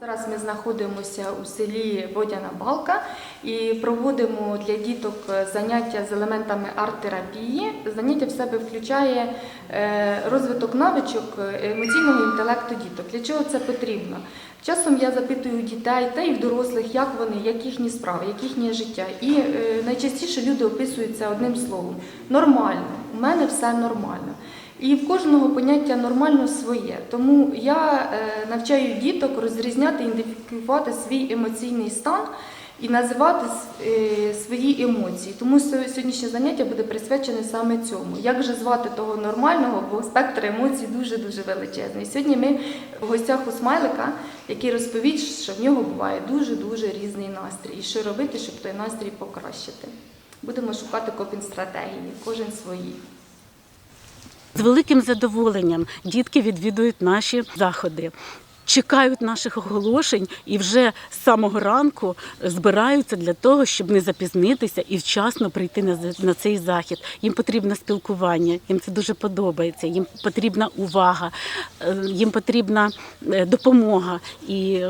Зараз ми знаходимося у селі Водяна Балка і проводимо для діток заняття з елементами арт-терапії. Заняття в себе включає е, розвиток навичок емоційного інтелекту діток. Для чого це потрібно? Часом я запитую дітей та й дорослих, як вони, як їхні справи, як їхнє життя. І е, найчастіше люди описуються одним словом: нормально. У мене все нормально. І в кожного поняття нормально своє. Тому я е, навчаю діток розрізняти, ідентифікувати свій емоційний стан і називати е, свої емоції. Тому сьогоднішнє заняття буде присвячене саме цьому. Як же звати того нормального, бо спектр емоцій дуже дуже величезний. Сьогодні ми в гостях у смайлика, який розповість, що в нього буває дуже дуже різний настрій, і що робити, щоб той настрій покращити. Будемо шукати копінг-стратегії, кожен свої. З великим задоволенням дітки відвідують наші заходи. Чекають наших оголошень і вже з самого ранку збираються для того, щоб не запізнитися і вчасно прийти на, цей захід. Їм потрібне спілкування, їм це дуже подобається. Їм потрібна увага, е, їм потрібна е, допомога. І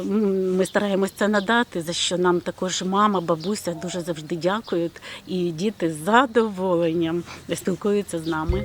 ми стараємось це надати. За що нам також мама, бабуся дуже завжди дякують. І діти з задоволенням спілкуються з нами.